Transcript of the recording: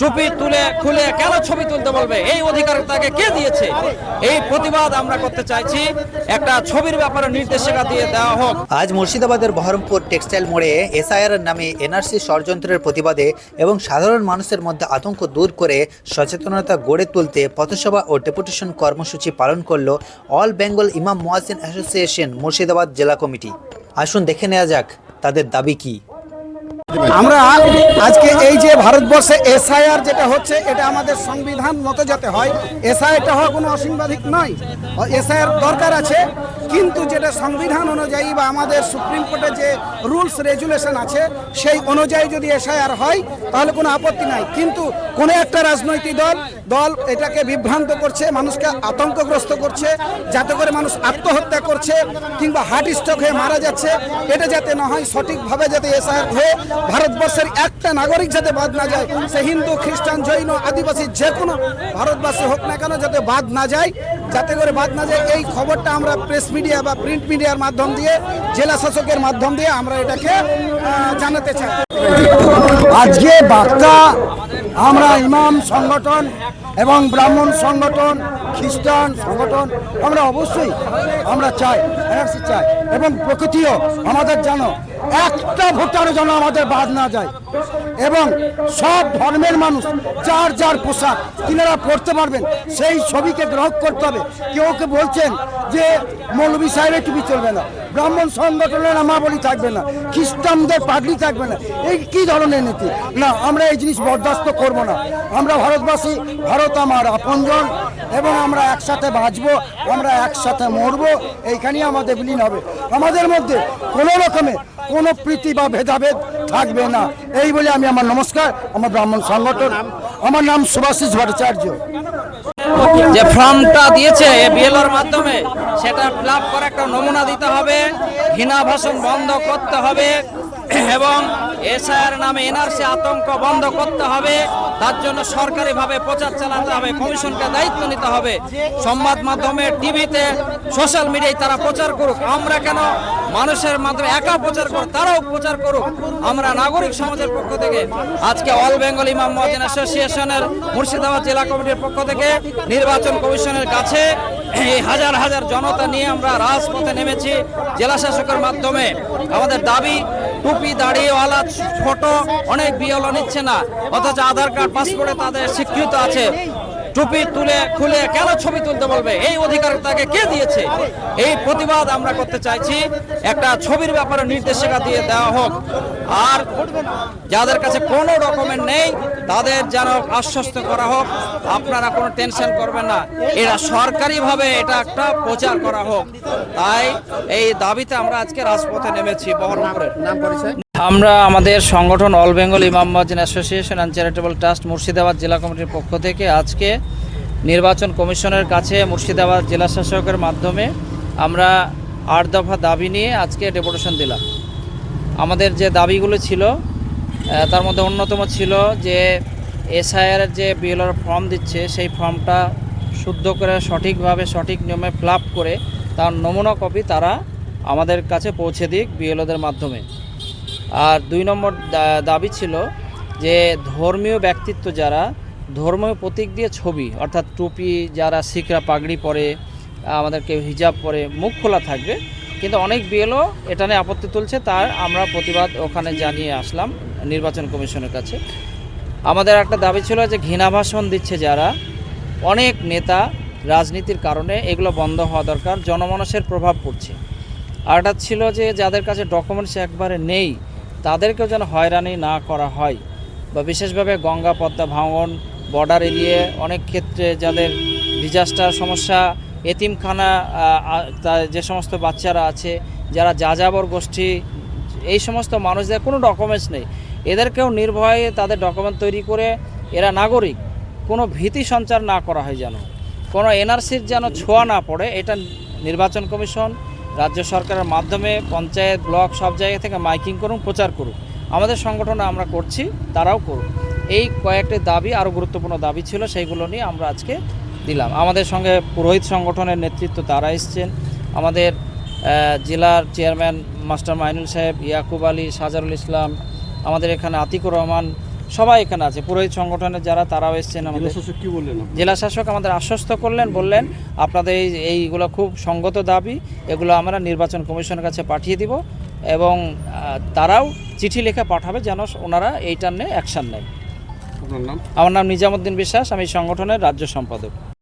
টুপি তুলে খুলে কেন ছবি তুলতে বলবে? এই অধিকার তাকে কে দিয়েছে? এই প্রতিবাদ আমরা করতে চাইছি। একটা ছবির ব্যাপারে নির্দেশিকা দিয়ে দেওয়া হোক। আজ মুর্শিদাবাদের বহরমপুর টেক্সটাইল মোড়ে এসআইআর নামে এনআরসি ষড়যন্ত্রের প্রতিবাদে এবং সাধারণ মানুষের মধ্যে আতঙ্ক দূর করে সচেতনতা গড়ে তুলতে পথসভা ও ডেপুটেশন কর্মসূচি পালন করল অল বেঙ্গল ইমাম মোয়াজিন অ্যাসোসিয়েশন, মুর্শিদাবাদ জেলা কমিটি। আসুন দেখে নেওয়া যাক তাদের দাবি কী। আমরা আজকে এই যে ভারতবর্ষে এসআইআর যেটা হচ্ছে, এটা আমাদের সংবিধান মতো যাতে হয় এসআইআরটা হওয়া কোনো অসাংবাদিক নয়। এসআইআর দরকার আছে, কিন্তু যেটা সংবিধান অনুযায়ী বা আমাদের সুপ্রিম কোর্টে যে রুলস, রেজুলেশন আছে, সেই অনুযায়ী যদি এসআইআর হয়, তাহলে কোনো আপত্তি নাই। কিন্তু কোনো একটা রাজনৈতিক দল দল এটাকে বিভ্রান্ত করছে, মানুষকে আতঙ্কগ্রস্ত করছে, যাতে করে মানুষ আত্মহত্যা করছে কিংবা হার্ট স্ট্রোক হয়ে মারা যাচ্ছে। এটা যাতে না হয়, সঠিকভাবে যাতে এসআইআর হয়ে ভারতবর্ষের একটা নাগরিক যাতে বাদ না যায়, সে হিন্দু, খ্রিস্টান, জৈন, আদিবাসী যে কোনো ভারতবাসী হোক না কেন যাতে বাদ না যায়। যাতে করে বাদ না যায়, এই খবরটা আমরা প্রেস মিডিয়া বা প্রিন্ট মিডিয়ার মাধ্যম দিয়ে, জেলা শাসকের মাধ্যম দিয়ে আমরা এটাকে জানাতে চাই। আজকে বার্তা, আমরা ইমাম সংগঠন এবং ব্রাহ্মণ সংগঠন খ্রিস্টান সংগঠন, আমরা অবশ্যই, আমরা চাই NRC চাই, এবং প্রকৃতিও আমাদের জানো একটা ভোটারও যেন আমাদের বাদ না যায়। এবং সব ধর্মের মানুষ, যার যার পোশাক তিনারা পড়তে পারবেন, সেই ছবিকে গ্রহণ করতে হবে। কেউ কে বলছেন যে মৌলবী সাহেবের টুপি চলবে না, ব্রাহ্মণ সংগঠনের নামাবলী থাকবে না, খ্রিস্টানদের পাগড়ি থাকবে না, এই কি ধরনের নীতি? না, আমরা এই জিনিস বরদাস্ত করব না। আমরা ভারতবাসী, ভারত আমার আপনজন এবং আমরা একসাথে বাঁচবো, আমরা একসাথে মরবো, এইখানেই আমাদের বিলীন হবে। আমাদের মধ্যে কোনো রকমে কোনো প্রীতি বা ভেদাভেদ থাকবে না। এই বলে আমি আমার নমস্কার, আমার ব্রাহ্মণ সংগঠন, আমার নাম সুভাষিস ভট্টাচার্য। যে ফর্মটা দিয়েছে বিএলওর মাধ্যমে, সেটা ফিল করে একটা নমুনা দিতে হবে, ঘৃণা ভাষণ বন্ধ করতে হবে এবং এসআইআর নামে এনআরসি আতঙ্ক বন্ধ করতে হবে। তার জন্য সরকারিভাবে প্রচার চালাতে হবে, কমিশনকে দায়িত্ব নিতে হবে। সংবাদ মাধ্যমে, টিভিতে, সোশ্যাল মিডিয়ায় তারা প্রচার করুক। আমরা কেন মানুষের মাধ্যমে একা প্রচার করুক তারাও প্রচার করুক। আমরা নাগরিক সমাজের পক্ষ থেকে, আজকে অল বেঙ্গল ইমাম মহাজিন অ্যাসোসিয়েশনের মুর্শিদাবাদ জেলা কমিটির পক্ষ থেকে, নির্বাচন কমিশনের কাছে এই হাজার হাজার জনতা নিয়ে আমরা রাজপথে নেমেছি। জেলা শাসকের মাধ্যমে আমাদের দাবি টুপি দাড়িওয়ালা ছোট অনেক বিয়ল নিচ্ছে না। অথচ আধার কার্ড, পাসপোর্টে তাদের স্বীকৃত আছে। টুপি তুলে খুলে কেন ছবি তুলতে বলবে? এই অধিকার তাকে কে দিয়েছে? এই প্রতিবাদ আমরা করতে চাইছি। একটা ছবির ব্যাপারে নির্দেশিকা দিয়ে দেওয়া হোক। আর যাদের কাছে কোনো ডকুমেন্ট নেই তাদের যেন আশ্বস্ত করা হোক আপনারা কোনো টেনশন করবেন না। এরা সরকারিভাবে এটা একটা প্রচার করা হোক। তাই এই দাবিতে আমরা আজকে রাজপথে নেমেছি বহরমপুরের নাম পরিচয়? আমরা আমাদের সংগঠন অল বেঙ্গল ইমাম মহাজিন association and charitable trust Murshidabad জেলা কমিটির পক্ষ থেকে আজকে নির্বাচন কমিশনের কাছে মুর্শিদাবাদ জেলা শাসকের মাধ্যমে আমরা আট দফা দাবি নিয়ে আজকে ডেপুটেশন দিলাম। আমাদের যে দাবিগুলো ছিল তার মধ্যে অন্যতম ছিল যে এসআইআর যে বিএলআর ফর্ম দিচ্ছে, সেই ফর্মটা শুদ্ধ করে, সঠিকভাবে, সঠিক নিয়মে ফিল করে তার নমুনা কপি তারা আমাদের কাছে পৌঁছে দিক বিএলওদের মাধ্যমে। আর দুই নম্বর দাবি ছিল যে ধর্মীয় ব্যক্তিত্ব যারা, ধর্মীয় প্রতীক দিয়ে ছবি, অর্থাৎ টুপি যারা শিখরা পাগড়ি পরে, আমাদের কেউ হিজাব পরে, মুখ খোলা থাকবে কিন্তু অনেক বিএলও এটা নিয়ে আপত্তি তুলছে, তার আমরা প্রতিবাদ ওখানে জানিয়ে আসলাম নির্বাচন কমিশনের কাছে। আমাদের একটা দাবি ছিল যে ঘৃণা ভাষণ দিচ্ছে যারা, অনেক নেতা রাজনীতির কারণে এগুলো বন্ধ হওয়া দরকার জনমানসের প্রভাব পড়ছে। আরেকটা ছিল যে যাদের কাছে ডকুমেন্টস একবারে নেই, তাদেরকেও যেন হয়রানি না করা হয় বা বিশেষভাবে গঙ্গা, পদ্মা, ভাঙন বর্ডার এরিয়ে অনেক ক্ষেত্রে যাদের ডিজাস্টার সমস্যা এতিমখানা যে সমস্ত বাচ্চারা আছে, যারা যাযাবর গোষ্ঠী, এই সমস্ত মানুষদের কোনো ডকুমেন্টস নেই। এদেরকেও নির্ভয়ে তাদের ডকুমেন্ট তৈরি করে এরা নাগরিক। কোনো ভীতি সঞ্চার না করা হয় যেন। কোনো এনআরসির যেন ছোঁয়া না পড়ে, এটা নির্বাচন কমিশন, রাজ্য সরকারের মাধ্যমে পঞ্চায়েত, ব্লক, সব জায়গা থেকে মাইকিং করুন, প্রচার করুন আমাদের সংগঠনে আমরা করছি, তারাও করুন এই কয়েকটি দাবি, আরও গুরুত্বপূর্ণ দাবি ছিল, সেইগুলো নিয়ে আমরা আজকে দিলাম। আমাদের সঙ্গে পুরোহিত সংগঠনের নেতৃত্ব তারা এসছেন। আমাদের জেলার চেয়ারম্যান মাস্টার মাইনুল সাহেব ইয়াকুব আলী সাজারুল ইসলাম আমাদের এখানে আতিকুর রহমান সবাই এখানে আছে। পুরোহিত সংগঠনের যারা তারাও এসছেন আমাদের। জেলা শাসক আমাদের আশ্বস্ত করলেন বললেন আপনাদের এই এইগুলো খুব সঙ্গত দাবি এগুলো আমরা নির্বাচন কমিশনের কাছে পাঠিয়ে দিব এবং তারাও চিঠি লেখা পাঠাবে যেন ওনারা এইটার নিয়ে অ্যাকশান নেয়। আমার নাম নিজামুদ্দিন বিশ্বাস আমি সংগঠনের রাজ্য সম্পাদক।